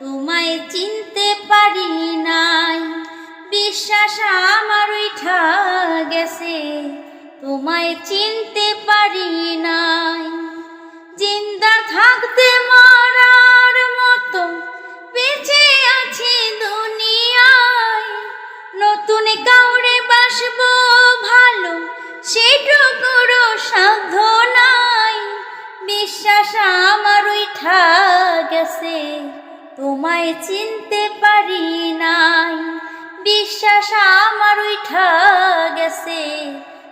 তোমায় চিনতে পারি নাই। বিশ্বাস আমার উঠা গেছে তোমায় চিনতে পারি নাই। জিন্দা থাকতে চিনতে পারি নাই। বিশ্বাস আমার উঠা গেছে,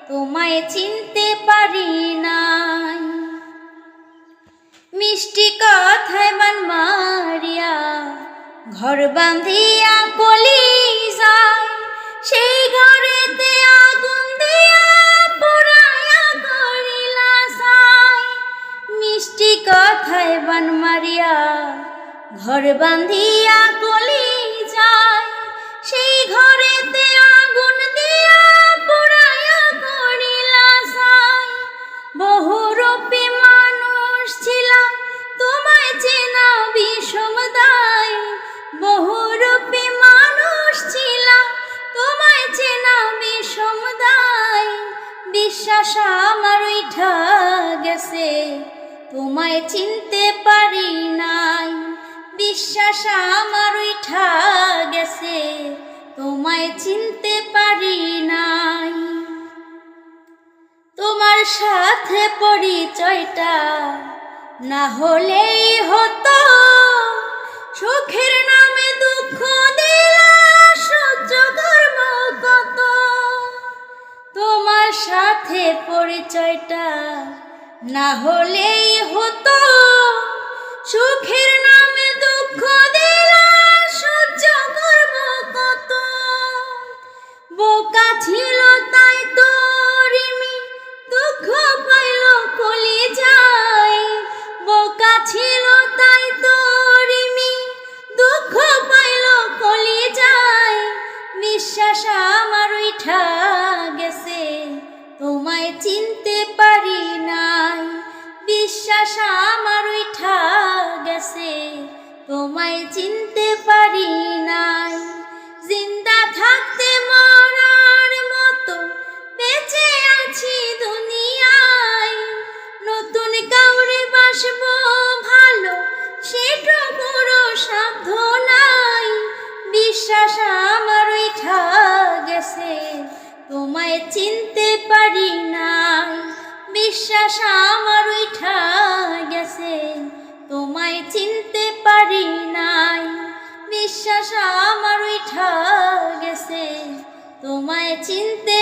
তোমায় চিনতে পারি নাই। মিষ্টি কথায় মান মারিয়া ঘর বাঁধিয়া কলি ঘর বাঁধিয়া কলি যায়, সেই ঘরেতে আগুন দিয়া পুরাইয়া করিলা সাই বহুরূপী মানুষ ছিলাম তোমায় চেনা বিষম দায়। বহুরূপী মানুষ ছিলাম তোমায় চেনা বিষম দায়। বিশ্বাস আমার উঠা গেছে, তোমায় চিনতে পারি নাই। বিশ্বাস আমার উঠা গেছে, তোমায় চিনতে পারি নাই। তোমার সাথে পরিচয়টা না হলেই হতো, সুখের নামে দুঃখ তোমার সাথে পরিচয়টা না হলেই হতো ছিল তাই তোরিমি দুঃখ পাইল কলি যায় বোকা ছিল তাই তোরিমি দুঃখ পাইল কলি যায় বিশ্বাস আমার উঠা গেছে, তোমায় চিনতে পারি নাই। বিশ্বাস আমার উঠা গেছে, তোমায় চিনতে পারি নাই। জিন্দা থাকতে মতো আছি দুনিয়ায়। নতুন কাউরে বাসবো ভালো, সেটা বড় সাধ্য নাই। বিশ্বাস আমার উঠা গেছে, তোমায় চিনতে পারি নাই। বিশ্বাস আমার উঠা গেছে, তোমায় চিনতে পারি নাই। বিশ্বাস আমার উঠা গেছে, তোমায় চিনতে